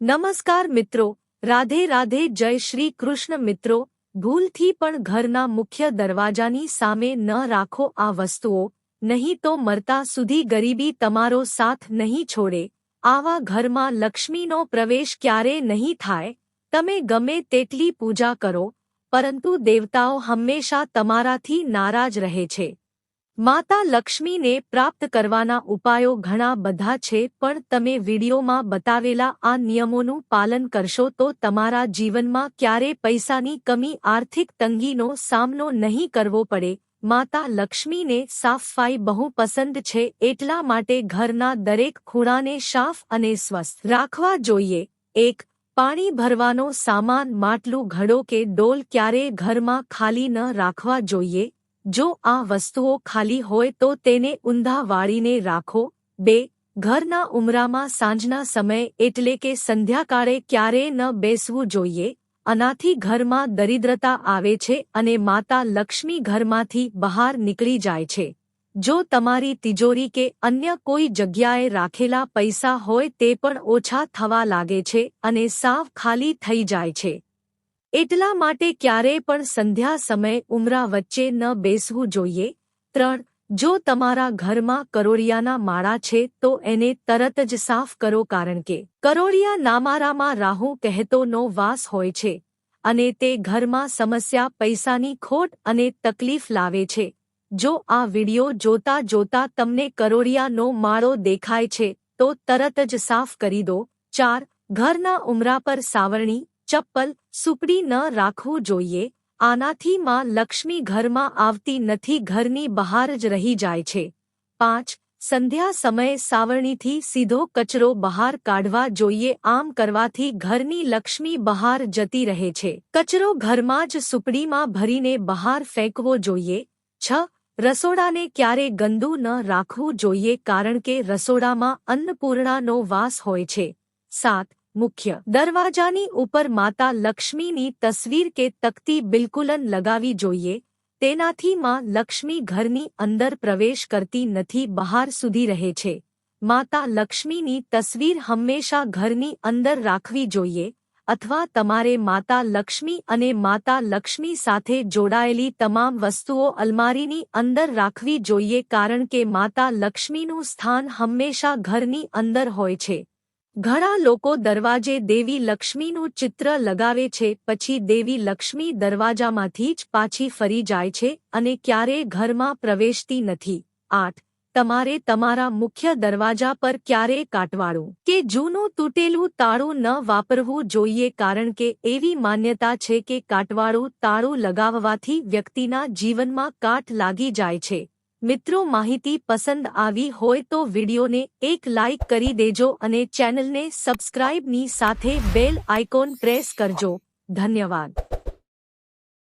નમસ્કાર મિત્રો, રાધે રાધે જય શ્રી કૃષ્ણ મિત્રો. ભૂલથી પણ ઘરના મુખ્ય દરવાજાની સામે ન રાખો આ વસ્તુઓ, નહીં તો મરતા સુધી ગરીબી તમારો સાથ નહીં છોડે. આવા ઘરમાં લક્ષ્મીનો પ્રવેશ ક્યારે નહીં થાય? તમે ગમે તેટલી પૂજા કરો, પરંતુ દેવતાઓ હંમેશા તમારાથી નારાજ રહે છે. માતા લક્ષ્મીને પ્રાપ્ત કરવાના ઉપાયો ઘણા બધા છે, પણ તમે વિડીયોમાં બતાવેલા આ નિયમોનું પાલન કરશો તો તમારા જીવનમાં ક્યારે પૈસાની કમી, આર્થિક તંગીનો સામનો નહીં કરવો પડે. માતા લક્ષ્મીને સાફસફાઈ બહુ પસંદ છે, એટલા માટે ઘરના દરેક ખૂણાને સાફ અને સ્વસ્થ રાખવા જોઈએ. એક, પાણી ભરવાનો સામાન માટલું, ઘડો કે ડોલ ક્યારેય ઘરમાં ખાલી ન રાખવા જોઈએ. જો આ વસ્તુઓ ખાલી હોય તો તેને ઊંધા વાળીને રાખો. બે, ઘરના ઉમરામાં સાંજના સમય એટલે કે સંધ્યાકાળે ક્યારેય ન બેસવું જોઈએ. આનાથી ઘરમાં દરિદ્રતા આવે છે અને માતા લક્ષ્મી ઘરમાંથી બહાર નીકળી જાય છે. જો તમારી તિજોરી કે અન્ય કોઈ જગ્યાએ રાખેલા પૈસા હોય તે પણ ઓછા થવા લાગે છે અને સાવ ખાલી થઈ જાય છે. એટલા માટે ક્યારેય પણ સંધ્યા સમયે ઉમરા વચ્ચે ન બેસવું જોઈએ. ત્રણ, જો તમારા ઘરમાં કરોળિયાના માળા છે, તો એને તરત જ સાફ કરો કારણ કે કરોળિયા નામારામાં રાહુ કહેતોનો વાસ હોય છે અને તે ઘરમાં સમસ્યા, પૈસાની ખોટ અને તકલીફ લાવે છે. જો આ વિડિયો જોતા જોતા તમને કરોળિયાનો માળો દેખાય છે, તો તરત જ સાફ કરી દો. ચાર, ઘરના ઉમરા પર સાવરણી ચપ્પલ સુપડી ન રાખવું જોઈએ. આનાથી માં લક્ષ્મી ઘરમાં આવતી નથી, ઘરની બહાર જ રહી જાય છે. પાંચ, સંધ્યા સમયે સાવરણીથી સીધો કચરો બહાર કાઢવા જોઈએ, આમ કરવાથી ઘરની લક્ષ્મી બહાર જતી રહે છે. કચરો ઘરમાં જ સુપડીમાં ભરીને બહાર ફેંકવો જોઈએ. છ, રસોડાને ક્યારે ગંદુ ન રાખવું જોઈએ, કારણ કે રસોડામાં અન્નપૂર્ણાનો વાસ હોય છે. સાત મુખ્ય. દરવાજાની ઉપર માતા લક્ષ્મીની તસવીર કે તકતી બિલકુલન લગાવી જોઈએ. તેનાથી માં લક્ષ્મી ઘરની અંદર પ્રવેશ કરતી નથી, બહાર સુધી રહે છે. માતા લક્ષ્મીની તસવીર હંમેશા ઘરની અંદર રાખવી જોઈએ. અથવા તમારે માતા લક્ષ્મી અને માતા લક્ષ્મી સાથે જોડાયેલી તમામ વસ્તુઓ અલમારીની અંદર રાખવી જોઈએ, કારણ કે માતા લક્ષ્મીનું સ્થાન હંમેશા ઘરની અંદર હોય છે. ઘણા લોકો દરવાજે દેવી લક્ષ્મીનું ચિત્ર લગાવે છે, પછી દેવી લક્ષ્મી દરવાજામાંથી જ પાછી ફરી જાય છે અને ક્યારેય ઘરમાં પ્રવેશતી નથી. આઠ, તમારે તમારા મુખ્ય દરવાજા પર ક્યારેય કાટવાળું? કે જૂનું તૂટેલું તાળું ન વાપરવું જોઈએ કારણ કે એવી માન્યતા છે કે કાટવાળું તાળું લગાવવાથી વ્યક્તિના જીવનમાં કાટ લાગી જાય છે. મિત્રો માહિતી પસંદ આવી હોય તો વિડીયોને એક લાઇક કરી દેજો અને ચેનલને સબસ્ક્રાઇબની સાથે બેલ આઇકોન પ્રેસ કરજો. ધન્યવાદ.